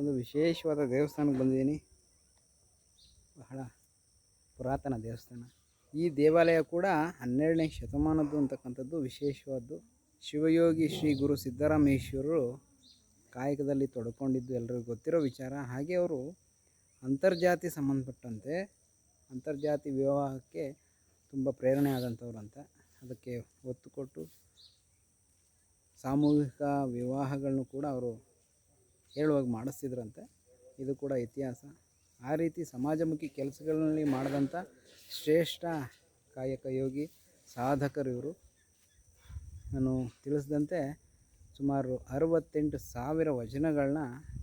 ಮತ್ತೊಂದು ವಿಶೇಷವಾದ ದೇವಸ್ಥಾನಕ್ಕೆ ಬಂದಿದ್ದೀನಿ. ಬಹಳ ಪುರಾತನ ದೇವಸ್ಥಾನ. ಈ ದೇವಾಲಯ ಕೂಡ ಹನ್ನೆರಡನೇ ಶತಮಾನದ್ದು ಅಂತಕ್ಕಂಥದ್ದು ವಿಶೇಷವಾದ್ದು. ಶಿವಯೋಗಿ ಶ್ರೀ ಗುರು ಸಿದ್ದರಾಮೇಶ್ವರರು ಕಾಯಕದಲ್ಲಿ ತೊಡ್ಕೊಂಡಿದ್ದು ಎಲ್ಲರಿಗೂ ಗೊತ್ತಿರೋ ವಿಚಾರ. ಹಾಗೆ ಅವರು ಅಂತರ್ಜಾತಿ ಸಂಬಂಧಪಟ್ಟಂತೆ ಅಂತರ್ಜಾತಿ ವಿವಾಹಕ್ಕೆ ತುಂಬ ಪ್ರೇರಣೆ ಆದಂಥವ್ರು ಅಂತ ಅದಕ್ಕೆ ಒತ್ತು ಕೊಟ್ಟು ಸಾಮೂಹಿಕ ವಿವಾಹಗಳನ್ನು ಕೂಡ ಅವರು ಹೇಳುವಾಗ ಮಾಡಿಸ್ತಿದ್ರಂತೆ. ಇದು ಕೂಡ ಇತಿಹಾಸ. ಆ ರೀತಿ ಸಮಾಜಮುಖಿ ಕೆಲಸಗಳಲ್ಲಿ ಮಾಡಿದಂಥ ಶ್ರೇಷ್ಠ ಕಾಯಕ ಯೋಗಿ ಸಾಧಕರು ಇವರು. ನಾನು ತಿಳಿಸಿದಂತೆ ಸುಮಾರು ಅರವತ್ತೆಂಟು ಸಾವಿರ ವಚನಗಳನ್ನ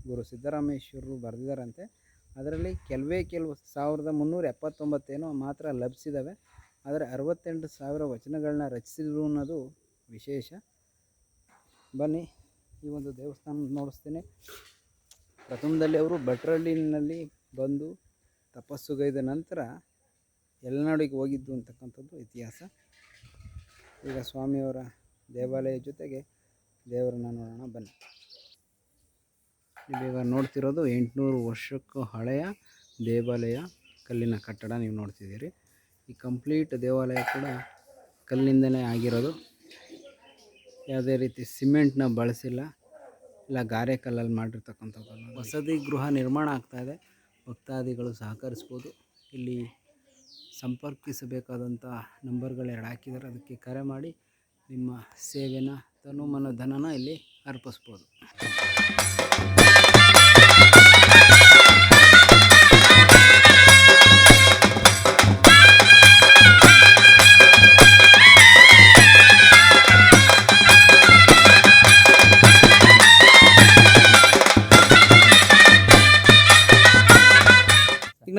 ಗುರು ಸಿದ್ದರಾಮೇಶ್ವರರು ಬರೆದಿದ್ದಾರಂತೆ. ಅದರಲ್ಲಿ ಕೆಲವೇ ಕೆಲವು ಸಾವಿರದ ಮುನ್ನೂರ ಎಪ್ಪತ್ತೊಂಬತ್ತೇನೋ ಮಾತ್ರ ಲಭಿಸಿದ್ದಾವೆ. ಆದರೆ ಅರವತ್ತೆಂಟು ಸಾವಿರ ವಚನಗಳನ್ನ ರಚಿಸಿದ್ರು ಅನ್ನೋದು ವಿಶೇಷ. ಬನ್ನಿ. ಈ ಒಂದು ದೇವಸ್ಥಾನ ನೋಡಿಸ್ತೇನೆ. ಪ್ರಥಮದಲ್ಲಿ ಅವರು ಭಟ್ರಳ್ಳಿನಲ್ಲಿ ಬಂದು ತಪಸ್ಸುಗೈದ ನಂತರ ಎಲ್ಲನಾಡಿಗೆ ಹೋಗಿದ್ದು ಅಂತಕ್ಕಂಥದ್ದು ಇತಿಹಾಸ. ಈಗ ಸ್ವಾಮಿಯವರ ದೇವಾಲಯ ಜೊತೆಗೆ ದೇವರನ್ನ ನೋಡೋಣ, ಬನ್ನಿ. ನೀವೀಗ ನೋಡ್ತಿರೋದು ಎಂಟುನೂರು ವರ್ಷಕ್ಕೂ ಹಳೆಯ ದೇವಾಲಯ, ಕಲ್ಲಿನ ಕಟ್ಟಡ ನೀವು ನೋಡ್ತಿದ್ದೀರಿ. ಈ ಕಂಪ್ಲೀಟ್ ದೇವಾಲಯ ಕೂಡ ಕಲ್ಲಿಂದನೇ ಆಗಿರೋದು. ಯಾವುದೇ ರೀತಿ ಸಿಮೆಂಟ್ನ ಬಳಸಿಲ್ಲ. ಇಲ್ಲ, ಗಾರೆ ಕಲ್ಲಲ್ಲಿ ಮಾಡಿರ್ತಕ್ಕಂಥದ್ದಲ್ಲ ವಸತಿ ಗೃಹ ನಿರ್ಮಾಣ ಆಗ್ತಾ ಇದೆ. ಭಕ್ತಾದಿಗಳು ಸಹಕರಿಸ್ಬೋದು. ಇಲ್ಲಿ ಸಂಪರ್ಕಿಸಬೇಕಾದಂಥ ನಂಬರ್ಗಳು ಎರಡು ಹಾಕಿದ್ದಾರೆ ಅದಕ್ಕೆ ಕರೆ ಮಾಡಿ ನಿಮ್ಮ ಸೇವೆನ ತನು ಮನ ಧನನ ಇಲ್ಲಿ ಅರ್ಪಿಸ್ಬೋದು.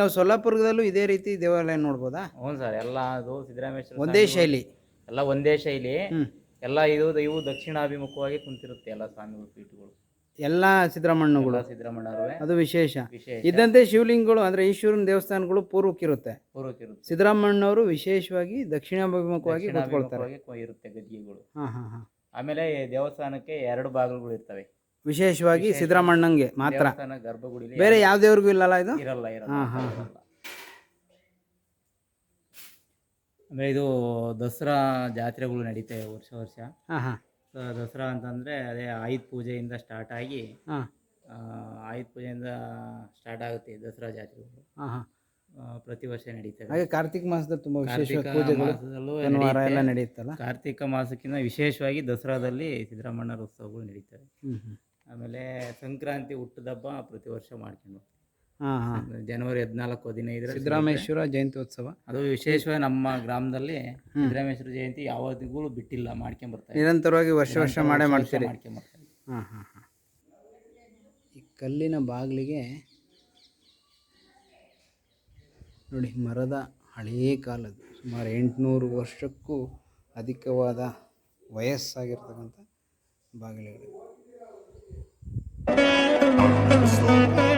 ನಾವು ಸೊಲ್ಲಾಪುರದಲ್ಲೂ ಇದೇ ರೀತಿ ದೇವಾಲಯ ನೋಡ್ಬೋದಾ? ಹ್ಞೂ ಸರ್ ಎಲ್ಲ ಅದು ಸಿದ್ದರಾಮೇಶ್ವರ ಒಂದೇ ಶೈಲಿ. ಎಲ್ಲ ಒಂದೇ ಶೈಲಿ. ಎಲ್ಲ ಇದು ಇವು ದಕ್ಷಿಣಾಭಿಮುಖವಾಗಿ ಕುಂತಿರುತ್ತೆ ಎಲ್ಲ ಸ್ವಾಮಿಗಳು ಪೀಠಗಳು. ಎಲ್ಲ ಸಿದ್ದರಾಮಣ್ಣಗಳು ಎಲ್ಲ ಅದು ವಿಶೇಷ. ಇದ್ದಂತೆ ಶಿವಲಿಂಗಗಳು ಅಂದ್ರೆ ಈಶ್ವರನ ದೇವಸ್ಥಾನಗಳು ಪೂರ್ವಕ್ಕಿರುತ್ತೆ. ಪೂರ್ವಕ್ಕಿರುತ್ತೆ. ಸಿದ್ದರಾಮಣ್ಣವರು ವಿಶೇಷವಾಗಿ ದಕ್ಷಿಣಾಭಿಮುಖವಾಗಿ ಇರುತ್ತೆ ಗದ್ದಿಗೆಗಳು ಹಾ ಹಾ ಹಾ. ಆಮೇಲೆ ದೇವಸ್ಥಾನಕ್ಕೆ ಎರಡು ಬಾಗಿಲುಗಳು ಇರ್ತವೆ. ವಿಶೇಷವಾಗಿ ಸಿದ್ದರಾಮಣ್ಣಂಗೆ ಮಾತ್ರ. ದೇವಸ್ಥಾನ ಗರ್ಭಗುಡಿಲಿ ಬೇರೆ ಯಾವ ದೇವ್ರಿಗೂ ಇಲ್ಲಲ್ಲ ಇದು? ಇರಲ್ಲ ಇರಲ್ಲ. ಹಾ, ಹಾ, ಇರಲ್ಲ. ಆಮೇಲೆ ಇದು ದಸರಾ ಜಾತ್ರೆಗಳು ನಡೀತವೆ ವರ್ಷ ವರ್ಷ. ಹಾ ಹಾ. ಸೊ ದಸರಾ ಅಂತಂದ್ರೆ ಅದೇ ಆಯುಧ ಪೂಜೆಯಿಂದ ಸ್ಟಾರ್ಟ್ ಆಗಿ ಹಾ. ಆ, ಆಯುಧ ಪೂಜೆಯಿಂದ ಸ್ಟಾರ್ಟ್ ಆಗುತ್ತೆ ದಸರಾ ಜಾತ್ರೆಗಳು. ಹಾ ಹಾ. ಆ, ಪ್ರತಿ ವರ್ಷ ನಡೀತವೆ ಹಾಗೆ ಕಾರ್ತಿಕ್ ಮಾಸದಲ್ಲಿ ತುಂಬಾ ಕಾರ್ತಿಕ ಪೂಜೆಗಳು ಮಾಸದಲ್ಲೂ ಶನಿವಾರ ಎಲ್ಲ ನಡೆಯುತ್ತಲ್ಲ ಕಾರ್ತಿಕ ಮಾಸಕ್ಕಿಂತ ವಿಶೇಷವಾಗಿ ದಸರಾದಲ್ಲಿ ಸಿದ್ದರಾಮಣ್ಣರ ಉತ್ಸವಗಳು ನಡೀತವೆ. ಆಮೇಲೆ ಸಂಕ್ರಾಂತಿ ಹುಟ್ಟದಬ್ಬ ಪ್ರತಿ ವರ್ಷ ಮಾಡ್ಕೊಂಡು. ಹಾ ಹಾ. ಜನವರಿ ಹದಿನಾಲ್ಕು ಹದಿನೈದರ ಸಿದ್ದರಾಮೇಶ್ವರ ಉತ್ಸವ. ಅದು ವಿಶೇಷವಾಗಿ ನಮ್ಮ ಗ್ರಾಮದಲ್ಲಿ ಸಿದ್ದರಾಮೇಶ್ವರ ಜಯಂತಿ ಯಾವತ್ತಿಗೂ ಬಿಟ್ಟಿಲ್ಲ ಮಾಡ್ಕೊಂಡ್ ಬರ್ತಾರೆ ನಿರಂತರವಾಗಿ ವರ್ಷ ವರ್ಷ ಮಾಡೇ ಮಾಡ್ತೀರಿ. ಮಾಡ್ಕೊಂಡ್ ಬರ್ತಾರೆ ಹಾಂ ಹಾಂ ಹಾಂ. ಈ ಕಲ್ಲಿನ ಬಾಗಿಲಿಗೆ ನೋಡಿ ಮರದ ಹಳೇ ಕಾಲದ್ದು ಸುಮಾರು ಎಂಟುನೂರು ವರ್ಷಕ್ಕೂ ಅಧಿಕವಾದ ವಯಸ್ಸಾಗಿರ್ತಕ್ಕಂಥ ಬಾಗಿಲುಗಳು I'm in the.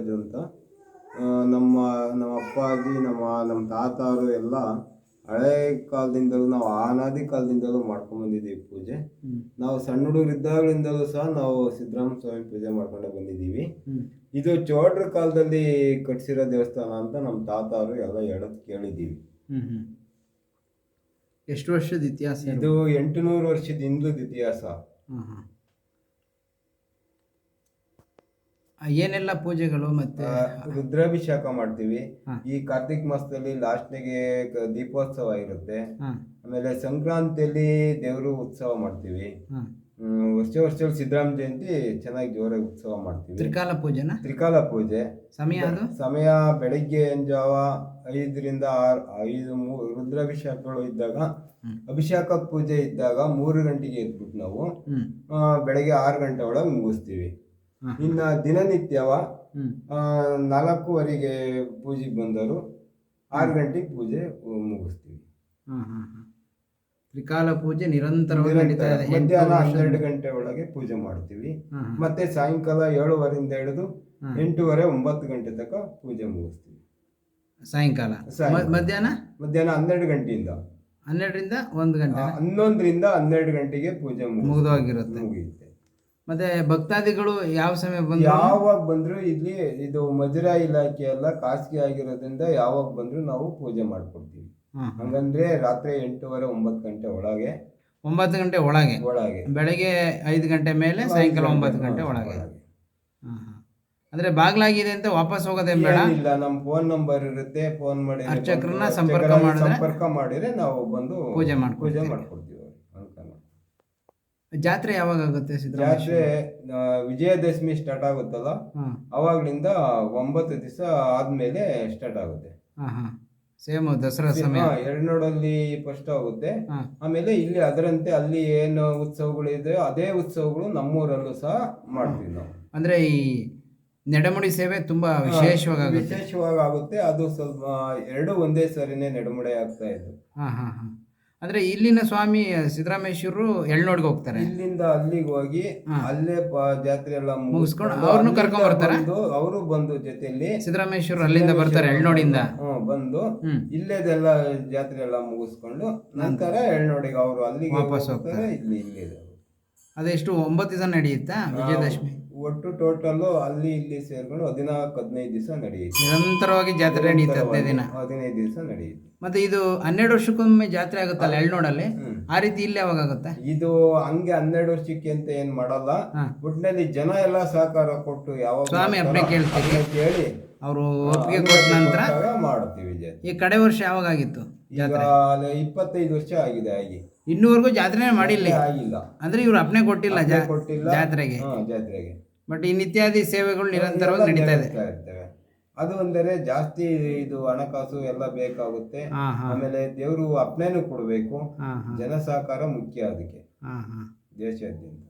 ಹೆಸರು ಅಂತ. ನಮ್ಮ ನಮ್ಮ ಅಪ್ಪಾಜಿ ನಮ್ಮ ನಮ್ಮ ತಾತಾರು ಎಲ್ಲ ಹಳೆ ಕಾಲದಿಂದಲೂ ನಾವು ಅನಾದಿ ಕಾಲದಿಂದಲೂ ಮಾಡ್ಕೊಂಡು ಬಂದಿದ್ದೀವಿ ಪೂಜೆ. ನಾವು ಸಣ್ಣ ಹುಡುಗರಿದ್ದಾಗಲಿಂದಲೂ ಸಹ ನಾವು ಸಿದ್ದರಾಮ ಸ್ವಾಮಿ ಪೂಜೆ ಮಾಡ್ಕೊಂಡೇ ಬಂದಿದ್ದೀವಿ. ಇದು ಚೌಡ್ರ ಕಾಲದಲ್ಲಿ ಕಟ್ಸಿರೋ ದೇವಸ್ಥಾನ ಅಂತ ನಮ್ಮ ಅವರು ಎಲ್ಲ ಹೇಳೋದು ಕೇಳಿದ್ದೀವಿ. ಎಷ್ಟು ವರ್ಷದ ಇತಿಹಾಸ? ಇದು ಎಂಟುನೂರು ವರ್ಷದ ಹಿಂದದ ಇತಿಹಾಸ ಹಾಂ ಹಾಂ ಏನೆಲ್ಲ ಪೂಜೆಗಳು ಮತ್ತೆ ರುದ್ರಾಭಿಷೇಕ ಮಾಡ್ತೀವಿ. ಈ ಕಾರ್ತಿಕ್ ಮಾಸದಲ್ಲಿ ಲಾಸ್ಟ್ನಿಗೆ ದೀಪೋತ್ಸವ ಇರುತ್ತೆ. ಆಮೇಲೆ ಸಂಕ್ರಾಂತಿಯಲ್ಲಿ ದೇವರು ಉತ್ಸವ ಮಾಡ್ತೀವಿ. ವರ್ಷ ವರ್ಷ ವರ್ಷದಲ್ಲಿ ಸಿದ್ದರಾಮ ಜಯಂತಿ ಚೆನ್ನಾಗಿ ಜೋರಾಗಿ ಉತ್ಸವ ಮಾಡ್ತೀವಿ. ತ್ರಿಕಾಲ ಪೂಜೆನ? ತ್ರಿಕಾಲ ಪೂಜೆ. ಸಮಯ ಅದು? ಸಮಯ ಬೆಳಗ್ಗೆ ಜಾವ ಐದರಿಂದ ಆರು ಐದು ಮೂರು ರುದ್ರಾಭಿಷೇಕಗಳು ಇದ್ದಾಗ ಅಭಿಷೇಕ ಪೂಜೆ ಇದ್ದಾಗ ಮೂರು ಗಂಟೆಗೆ ಎದ್ಬಿಟ್ಟು ನಾವು ಬೆಳಗ್ಗೆ ಆರು ಗಂಟೆ ಒಳಗೆ ಮುಗಿಸ್ತೀವಿ. ಇನ್ನು ದಿನನಿತ್ಯವ ನಾಲ್ಕೂವರೆಗೆ ಪೂಜೆಗೆ ಬಂದವರು ಆರು ಗಂಟೆಗೆ ಪೂಜೆ ಮುಗಿಸ್ತೀವಿ. ತ್ರಿಕಾಲ ಪೂಜೆ ನಿರಂತರವಾಗಿ ನಡೀತಾ ಇದೆ. ಮಧ್ಯಾಹ್ನ ಹನ್ನೆರಡು ಗಂಟೆ ಒಳಗೆ ಪೂಜೆ ಮಾಡ್ತೀವಿ. ಮತ್ತೆ ಸಾಯಂಕಾಲ ಏಳುವರೆಯಿಂದ ಹಿಡಿದು. ಎಂಟೂವರೆ ಒಂಬತ್ತು ಗಂಟೆ ತನಕ ಪೂಜೆ ಮುಗಿಸ್ತೀವಿ. ಸಾಯಂಕಾಲ. ಮಧ್ಯಾಹ್ನ? ಮಧ್ಯಾಹ್ನ ಹನ್ನೆರಡು ಗಂಟೆಯಿಂದ. ಹನ್ನೆರಡರಿಂದ ಒಂದು ಗಂಟೆ. ಹನ್ನೊಂದರಿಂದ ಹನ್ನೆರಡು ಗಂಟೆಗೆ ಪೂಜೆ ಮುಗಿದೋಗಿರುತ್ತೆ. ಮುಗಿಯುತ್ತೆ. ಮತ್ತೆ ಭಕ್ತಾದಿಗಳು ಯಾವ ಸಮಯ ಬಂದ್ರು? ಯಾವಾಗ ಬಂದ್ರು ಇಲ್ಲಿ ಇದು ಮಜುರಾ ಇಲಾಖೆ ಎಲ್ಲ ಖಾಸಗಿ ಆಗಿರೋದ್ರಿಂದ ಯಾವಾಗ ಬಂದ್ರು ನಾವು ಪೂಜೆ ಮಾಡ್ಕೊಡ್ತೀವಿ. ಹಂಗಂದ್ರೆ ರಾತ್ರಿ ಎಂಟೂವರೆ ಒಂಬತ್ತು ಗಂಟೆ ಒಳಗೆ. ಒಂಬತ್ತು ಗಂಟೆ ಒಳಗೆ? ಒಳಗೆ. ಬೆಳಗ್ಗೆ ಐದು ಗಂಟೆ ಮೇಲೆ ಸಾಯಂಕಾಲ ಒಂಬತ್ತು ಗಂಟೆ ಒಳಗೆ. ಹಾಂ ಬಾಗ್ಲಾಗಿದೆ ಅಂತ ವಾಪಸ್ ಹೋಗೋದೇ ಬೇಡ? ಇಲ್ಲ ನಮ್ಮ ಫೋನ್ ನಂಬರ್ ಇರುತ್ತೆ ಫೋನ್ ಮಾಡಿ ಅರ್ಚಕರನ್ನ ಸಂಪರ್ಕ ಮಾಡಿದ್ರೆ ಸಂಪರ್ಕ ಮಾಡಿದ್ರೆ ನಾವು ಬಂದು ಪೂಜೆ ಮಾಡ್ಕೊಡ್ತೀವಿ. ಪೂಜೆ. ಜಾತ್ರೆ ಯಾವಾಗ ಆಗುತ್ತೆ ಜಾತ್ರೆ ಆ, ವಿಜಯದಶಮಿ ಸ್ಟಾರ್ಟ್ ಆಗುತ್ತಲ್ಲ? ಹಾಂ. ಅವಾಗ್ಲಿಂದ ಒಂಬತ್ತು ದಿವಸ ಆದ್ಮೇಲೆ ಸ್ಟಾರ್ಟ್ ಆಗುತ್ತೆ. ಹಾಂ ಹಾಂ. ಸೇಮ್ ದಸರಾ ಸಮಯ. ಎರಡ್ನೋಡಲ್ಲಿ ಫಸ್ಟ್ ಆಗುತ್ತೆ. ಹಾಂ. ಆಮೇಲೆ ಇಲ್ಲಿ ಅದರಂತೆ ಅಲ್ಲಿ ಏನು ಉತ್ಸವಗಳು ಇದೆ ಅದೇ ಉತ್ಸವಗಳು ನಮ್ಮೂರಲ್ಲೂ ಸಹ ಮಾಡ್ತೀವಿ ನಾವು. ಅಂದರೆ ಈ ನೆಡಮುಡಿ ಸೇವೆ ತುಂಬಾ ವಿಶೇಷವಾಗಿ ಆಗುತ್ತೆ. ವಿಶೇಷವಾಗಿ ಆಗುತ್ತೆ. ಅದು ಸ್ವಲ್ಪ ಎರಡು ಒಂದೇ ಸರಿನೇ ನಡುಮಡೆ ಆಗ್ತಾ ಇದ್ದು ಹಾಂ ಹಾಂ ಹಾಂ. ಅಂದರೆ ಇಲ್ಲಿನ ಸ್ವಾಮಿ ಸಿದ್ದರಾಮೇಶ್ವರರು ಎಳ್ನೋಡ್ಗೆ ಹೋಗ್ತಾರೆ. ಇಲ್ಲಿಂದ ಅಲ್ಲಿಗೆ ಹೋಗಿ. ಅಲ್ಲೇ ಜಾತ್ರೆ ಎಲ್ಲ ಮುಗಿಸ್ಕೊಂಡು ಅವ್ರನ್ನು ಕರ್ಕೊಂಡ್ ಬರ್ತಾರೆ. ಅವರು ಬಂದು ಜೊತೆಯಲ್ಲಿ ಸಿದ್ದರಾಮೇಶ್ವರ ಅಲ್ಲಿಂದ ಬರ್ತಾರೆ ಎಳ್ನೋಡಿಂದ. ಹ್ಮ್, ಬಂದು ಇಲ್ಲೇದೆಲ್ಲ ಜಾತ್ರೆ ಎಲ್ಲ ಮುಗಿಸ್ಕೊಂಡು ನಂತರ ಎಳ್ನೋಡಿಗೆ ಅವರು ಅಲ್ಲಿಗೆ ವಾಪಸ್ ಹೋಗ್ತಾರೆ. ಇಲ್ಲಿ ಇಲ್ಲಿದೆ. ಅದೆಷ್ಟು ಒಂಬತ್ತು ದಿನ ನಡೆಯುತ್ತಾ? ವಿಜಯದಶಮಿ. ಒಟ್ಟು ಟೋಟಲ್ ಅಲ್ಲಿ ಇಲ್ಲಿ ಸೇರ್ಕೊಂಡು ಹದಿನಾಲ್ಕು ಹದಿನೈದು ದಿವಸ ನಡೆಯುತ್ತೆ. ನಿರಂತರವಾಗಿ ಜಾತ್ರೆ ನಡೆಯುತ್ತೆ ಹದಿನೈದು ದಿನ. ಹದಿನೈದು ದಿವಸ ನಡೆಯುತ್ತೆ. ಮತ್ತೆ ಇದು ಹನ್ನೆರಡು ವರ್ಷಕ್ಕೊಮ್ಮೆ ಜಾತ್ರೆ ಆಗುತ್ತಲ್ಲ ಎಳ್ನೋಡಲ್ಲಿ? ಆ ರೀತಿ ಇಲ್ಲಿ ಯಾವಾಗ ಆಗುತ್ತೆ? ಇದು ಹಂಗೆ ಹನ್ನೆರಡು ವರ್ಷಕ್ಕೆ ಅಂತ ಏನ್ ಮಾಡಲ್ಲ. ಒಟ್ಟಿನಲ್ಲಿ ಜನ ಎಲ್ಲ ಸಹಕಾರ ಕೊಟ್ಟು ಯಾವಾಗ ಸ್ವಾಮಿ ಅಪ್ಪನೇ ಕೇಳ್ತೀವಿ ಕೇಳಿ. ಅವರು ಒಪ್ಪಿಗೆ ಕೊಟ್ಟ ನಂತರ ಮಾಡ್ತೀವಿ ಜಾತ್ರೆ. ಈ ಕಡೆ ವರ್ಷ ಯಾವಾಗ ಆಗಿತ್ತು ಈಗ ಇಪ್ಪತ್ತೈದು ವರ್ಷ ಆಗಿದೆ ಆಗಿ. ಇನ್ನೂವರೆಗೂ ಜಾತ್ರೆನೇ ಮಾಡಿಲ್ಲ. ಆಗಿಲ್ಲ. ಅಂದ್ರೆ ಇವ್ರು ಅಪ್ನೆ ಕೊಟ್ಟಿಲ್ಲ ಕೊಟ್ಟಿಲ್ಲ. ಜಾತ್ರೆಗೆ. ಜಾತ್ರೆಗೆ. ಬಟ್ ಇನ್ ಇತ್ಯಾದಿ ಸೇವೆಗಳು ನಿರಂತರವಾಗಿ ನಡೀತಾ ಇದೆ ಅದು ಅಂದರೆ ಜಾಸ್ತಿ ಇದು ಹಣಕಾಸು ಎಲ್ಲ ಬೇಕಾಗುತ್ತೆ. ಹಾ ಹಾ. ಆಮೇಲೆ ದೇವರು ಅಪ್ನೇನು ಕೊಡಬೇಕು. ಹಾ ಹಾ. ಜನ ಸಹಕಾರ ಮುಖ್ಯ ಅದಕ್ಕೆ. ಹಾ ಹಾ. ದೇಶಾದ್ಯಂತ.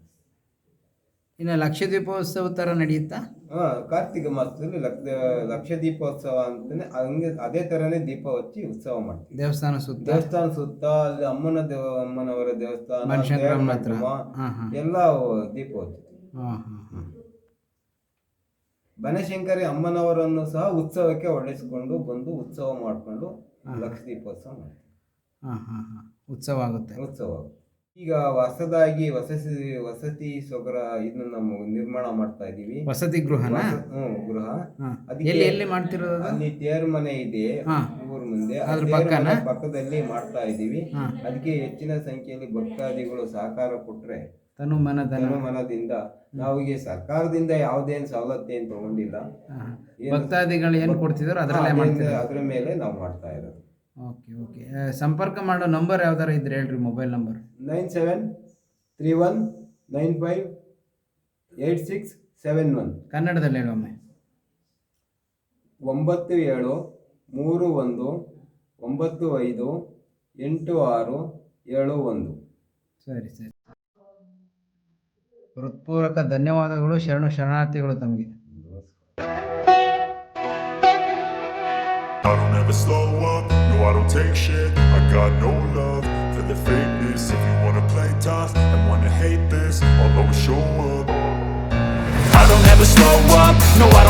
ಇನ್ನು ಲಕ್ಷ ದೀಪೋತ್ಸವ ಥರ ನಡೆಯುತ್ತಾ? ಹಾ ಕಾರ್ತಿಕ ಮಾಸದಲ್ಲಿ ಲಕ್ಷ ಲಕ್ಷ ದೀಪೋತ್ಸವ ಅಂತಾನೆ ಹಂಗೆ ಅದೇ ತರನೇ ದೀಪ ಹಚ್ಚಿ ಉತ್ಸವ ಮಾಡ್ತೀವಿ. ದೇವಸ್ಥಾನ ಸುತ್ತ? ದೇವಸ್ಥಾನ ಸುತ್ತ ಅಲ್ಲಿ ಅಮ್ಮನ ದೇವ ಅಮ್ಮನವರ ದೇವಸ್ಥಾನ ಬನಶಂಕರಮ್ಮನ ಹತ್ರ? ದೇವರ ಹಾ ಹಾ. ಎಲ್ಲ ದೀಪ ಹಚ್ಚುತ್ತೆ ಹಾ ಹಾ ಹಾ. ಬನಶಂಕರಿ ಅಮ್ಮನವರನ್ನು ಸಹ ಉತ್ಸವಕ್ಕೆ ಹೊಡೆಸಿಕೊಂಡು ಬಂದು ಉತ್ಸವ ಮಾಡಿಕೊಂಡು ಲಕ್ಷ ದೀಪೋತ್ಸವ ಮಾಡ್ತೀವಿ ಹಾಂ ಹಾಂ ಹಾ. ಉತ್ಸವ ಆಗುತ್ತೆ. ಉತ್ಸವ ಈಗ ಹೊಸದಾಗಿ ವಸತಿ ವಸತಿ ಸೊಗರ ಇದನ್ನ ನಾವು ನಿರ್ಮಾಣ ಮಾಡ್ತಾ ಇದೀವಿ ವಸತಿ ಗೃಹನ? ಹ್ಮ್, ಗೃಹ. ಎಲ್ಲಿ ಎಲ್ಲಿ ಮಾಡ್ತಿರೋದು? ಅಲ್ಲಿ ತೇರು ಮನೆ ಇದೆ. ಊರ್ ಮುಂದೆ. ಆ ಅದ್ರ ತೇರು ಪಕ್ಕನ? ಮನೆ ಪಕ್ಕದಲ್ಲಿ ಮಾಡ್ತಾ ಇದೀವಿ ಹಾ. ಅದಕ್ಕೆ ಹೆಚ್ಚಿನ ಸಂಖ್ಯೆಯಲ್ಲಿ ಭಕ್ತಾದಿಗಳು ಸಹಕಾರ ಕೊಟ್ರೆ ತನು ಮನ ಧನ ಮನದಿಂದ ನಾವು ಈಗ ಸರ್ಕಾರದಿಂದ ಯಾವುದೇನ್ ಸವಲತ್ತು ಏನ್ ತಗೊಂಡಿಲ್ಲ. ಭಕ್ತಾದಿಗಳು ಏನು ಕೊಡ್ತಿದಾರೋ ಅದರಲ್ಲೇ ಮಾಡ್ತೀವಿ ಅದ್ರ ಮೇಲೆ ನಾವು ಮಾಡ್ತಾ ಇರೋದು. Okay okay. ಸಂಪರ್ಕ ಮಾಡೋ ನಂಬರ್ ಯಾವ್ದಾರ ಇದ್ರೆ ಹೇಳ್ರಿ mobile number. Nine seven three one nine five eight six seven one. ಕನ್ನಡದಲ್ಲಿ ಹೇಳೊಮ್ಮೆ ಒಂಬತ್ತು ಏಳು ಮೂರು ಒಂದು ಒಂಬತ್ತು ಐದು ಎಂಟು ಆರು ಏಳು ಒಂದು. ಸರಿ ಸರಿ. ಹೃತ್ಪೂರ್ವಕ ಧನ್ಯವಾದಗಳು ಶರಣು ಶರಣಾರ್ಥಿಗಳು ತಮಗೆ I don't ever slow up, no I don't take shit I got no love for the fakeness If you wanna play tough and wanna hate this I'll always show up I don't ever slow up, no I don't